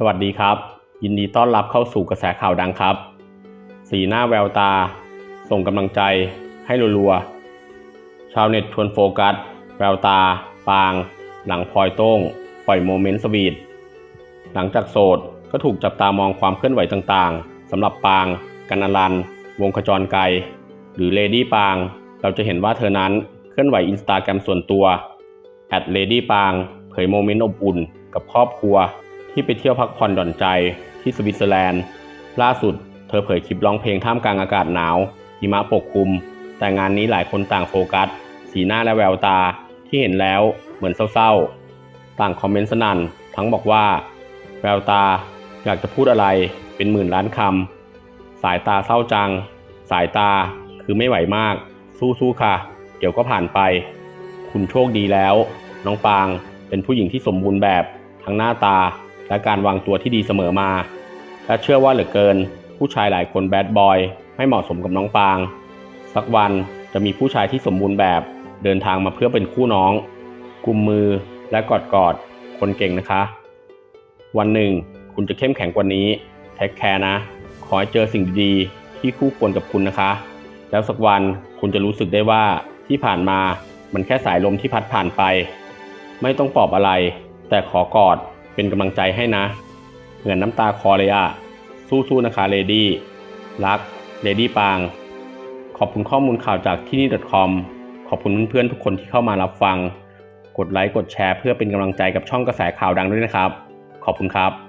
สวัสดีครับ ยินดีต้อนรับเข้าสู่กระแสข่าวดังครับ สีหน้าแววตา ส่งกำลังใจให้รัวๆ ชาวเน็ตชวนโฟกัส แววตา ปาง หลังพลอยโต้ง ปล่อยโมเมนต์สวีทหลังจากโสดก็ถูกจับตามองความเคลื่อนไหวต่างๆสำหรับปาง กันอลัน วงขจรไกรหรือเลดี้ปาง เราจะเห็นว่าเธอนั้นเคลื่อนไหวอินสตาแกรมส่วนตัวแอดเลดี้ปางเผยโมเมนต์อบอุ่น กับครอบครัว ที่ไปเที่ยวพักผ่อนหย่อนใจที่สวิตเซอร์แลนด์ ล่าสุดเธอเผยคลิปร้องเพลงท่ามกลางอากาศหนาวหิมะปกคลุม แต่งานนี้หลายคนต่างโฟกัส สีหน้าและแววตาที่เห็นแล้วเหมือนเศร้าๆ ต่างคอมเมนต์สนั่น ทั้งบอกว่า แววตาอยากจะพูดอะไรเป็นหมื่นล้านคำสายตาเศร้าจัง สายตาคือไม่ไหวมาก สู้ๆค่ะ เดี๋ยวก็ผ่านไป คุณโชคดีแล้ว น้องปางเป็นผู้หญิงที่สมบูรณ์แบบทั้งหน้าตา และการวางตัวที่ดีเสมอมา และเชื่อว่าเหลือเกิน ผู้ชายหลายคนแบดบอยไม่เหมาะสมกับน้องปาง สักวันจะมีผู้ชายที่สมบูรณ์แบบเดินทางมาเพื่อเป็นคู่น้อง กุมมือและกอดกอดๆคนเก่งนะคะ วันหนึ่ง คุณจะเข้มแข็งกว่านี้แท็กแคร์นะ ขอให้เจอสิ่งดีๆที่คู่ควรกับคุณนะคะ แล้วสักวันคุณจะรู้สึกได้ว่าที่ผ่านมามันแค่สายลมที่พัดผ่านไป ไม่ต้องปลอบอะไร แต่ขอกอด เป็นกำลังใจให้นะ เหมือนน้ำตาคอเลยอะสู้ๆนะคะเลดี้รักเลดี้ปาง ขอบคุณข้อมูลข่าวจากที่นี่ .com ขอบคุณเพื่อนๆทุกคนที่เข้ามารับฟัง กดไลค์กดแชร์เพื่อเป็นกำลังใจกับช่องกระแสข่าวดังด้วยนะครับ ขอบคุณครับ